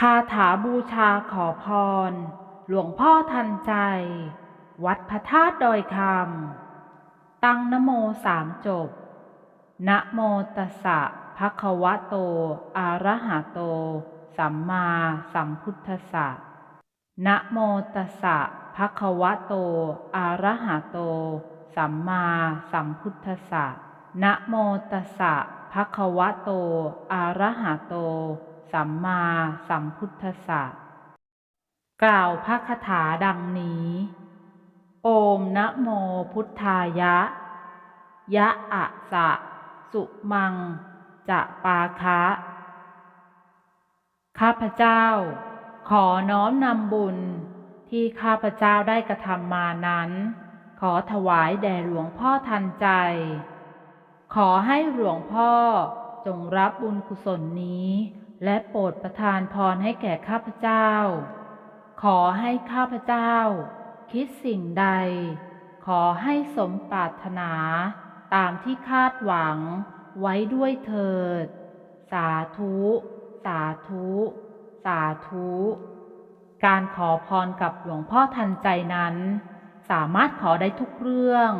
คาถาบูชาขอพร หลวงพ่อทันใจ วัดพระธาตุดอยคำ ตั้งนโมสามจบ นะโมตัสสะภะคะวะโต อะระหะโต สัมมาสัมพุทธัสสะ นะโมตัสสะภะคะวะโต อะระหะโต สัมมาสัมพุทธัสสะ นะโมตัสสะภะคะวะโต อะระหะโต สัมมาสัมพุทธสสะกล่าวพระคาถาดังนี้ โอมนะโมพุทธายะ ยะอะสะ สุมัง จะปาคะ ข้าพเจ้า ขอน้อมนำบุญที่ข้าพเจ้าได้กระทำมานั้น ขอถวายแด่หลวงพ่อทันใจ ขอให้หลวงพ่อจงรับบุญกุศลนี้ และโปรดประทานพรให้แก่ข้าพเจ้า ขอให้ข้าพเจ้า คิดสิ่งใด ขอให้สมปรารถนาตามที่คาดหวังไว้ด้วยเถิด สาธุ สาธุ สาธุ การขอพรกับหลวงพ่อทันใจนั้น สามารถขอได้ทุกเรื่อง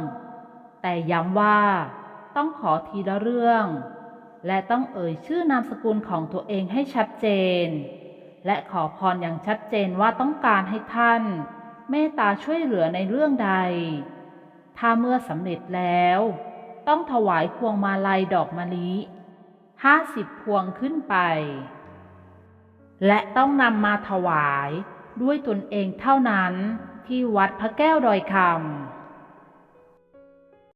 แต่ย้ำว่าต้องขอทีละเรื่อง และต้องเอ่ยชื่อนามสกุลของตัวเองให้ชัดเจน และขอพรอย่างชัดเจนว่าต้องการให้ท่าน เมตตาช่วยเหลือในเรื่องใด ถ้าเมื่อสำเร็จแล้ว ต้องถวายพวงมาลัยดอกมะลิห้าสิบพวงขึ้นไป และต้องนำมาถวายด้วยตนเองเท่านั้นที่วัดพระแก้วดอยคำ